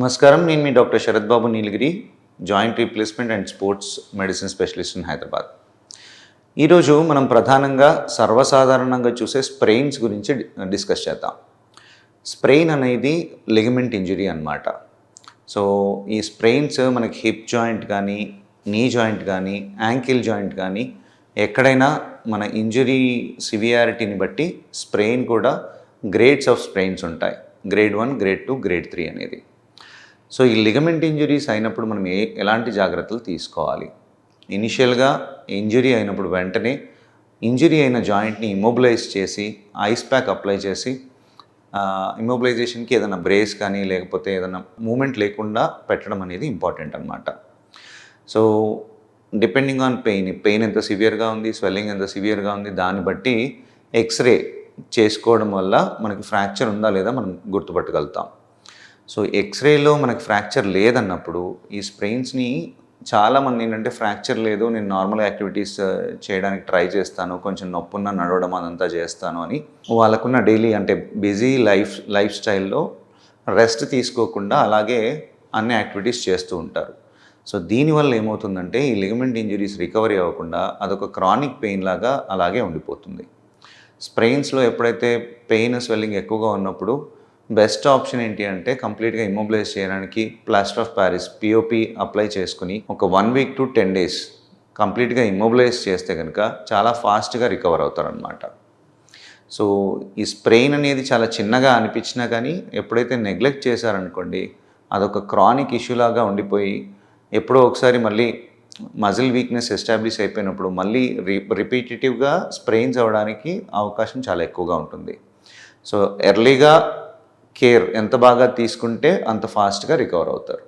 నమస్కారం. నేను మీ doctor Sarath Babu Neelagiri joint replacement and sports medicine specialist in Hyderabad. ఈరోజు మనం ప్రధానంగా సర్వసాధారణంగా చూసే స్ప్రెయిన్స్ గురించి డిస్కస్ చేద్దాం. స్ప్రెయిన్ అనేది లిగమెంట్ ఇంజురీ అన్నమాట. సో ఈ స్ప్రెయిన్స్ మనకి హిప్ జాయింట్ కానీ నీ జాయింట్ కానీ యాంకిల్ జాయింట్ కానీ ఎక్కడైనా మన ఇంజురీ సివియారిటీని బట్టి స్ప్రెయిన్ కూడా గ్రేడ్స్ ఆఫ్ స్ప్రెయిన్స్ ఉంటాయి. Grade one grade two grade three అనేది. సో ఈ లిగమెంట్ ఇంజురీస్ అయినప్పుడు మనం ఏ ఎలాంటి జాగ్రత్తలు తీసుకోవాలి? ఇనిషియల్గా ఇంజురీ అయినప్పుడు వెంటనే ఇంజురీ అయిన జాయింట్ని ఇమ్మొబిలైజ్ చేసి ఐస్ ప్యాక్ అప్లై చేసి ఇమ్మొబిలైజేషన్కి ఏదైనా బ్రేస్ కానీ లేకపోతే ఏదైనా మూమెంట్ లేకుండా పెట్టడం అనేది ఇంపార్టెంట్ అనమాట so depending on pain pain ఎంత సివియర్గా ఉంది స్వెల్లింగ్ ఎంత సివియర్గా ఉంది దాన్ని బట్టి ఎక్స్రే చేసుకోవడం వల్ల మనకి ఫ్రాక్చర్ ఉందా లేదా మనం గుర్తుపట్టగలుగుతాం. సో ఎక్స్రేలో మనకి ఫ్రాక్చర్ లేదన్నప్పుడు ఈ స్ప్రెయిన్స్ని చాలామంది ఏంటంటే ఫ్రాక్చర్ లేదు నేను నార్మల్ యాక్టివిటీస్ చేయడానికి ట్రై చేస్తాను కొంచెం నొప్పున్న నడవడం అదంతా చేస్తాను అని వాళ్ళకున్న డైలీ అంటే బిజీ లైఫ్ లైఫ్ స్టైల్లో రెస్ట్ తీసుకోకుండా అలాగే అన్ని యాక్టివిటీస్ చేస్తూ ఉంటారు. సో దీనివల్ల ఏమవుతుందంటే ఈ లిగమెంట్ ఇంజరీస్ రికవరీ అవ్వకుండా అదొక క్రానిక్ పెయిన్ లాగా అలాగే ఉండిపోతుంది. స్ప్రెయిన్స్లో ఎప్పుడైతే పెయిన్ స్వెల్లింగ్ ఎక్కువగా ఉన్నప్పుడు బెస్ట్ ఆప్షన్ ఏంటి అంటే కంప్లీట్గా ఇమ్మొబిలైజ్ చేయడానికి plaster of Paris POP apply చేసుకుని ఒక one week to ten days కంప్లీట్గా ఇమ్మొబిలైజ్ చేస్తే కనుక చాలా ఫాస్ట్గా రికవర్ అవుతారనమాట సో ఈ స్ప్రెయిన్ అనేది చాలా చిన్నగా అనిపించినా కానీ ఎప్పుడైతే నెగ్లెక్ట్ చేశారనుకోండి అదొక క్రానిక్ ఇష్యూ లాగా ఉండిపోయి ఎప్పుడో ఒకసారి మళ్ళీ మజిల్ వీక్నెస్ ఎస్టాబ్లిష్ అయిపోయినప్పుడు మళ్ళీ రి రిపీటేటివ్గా స్ప్రెయిన్స్ అవ్వడానికి అవకాశం చాలా ఎక్కువగా ఉంటుంది. సో ఎర్లీగా కేర్ ఎంత బాగా తీసుకుంటే అంత ఫాస్ట్గా రికవర్ అవుతారు.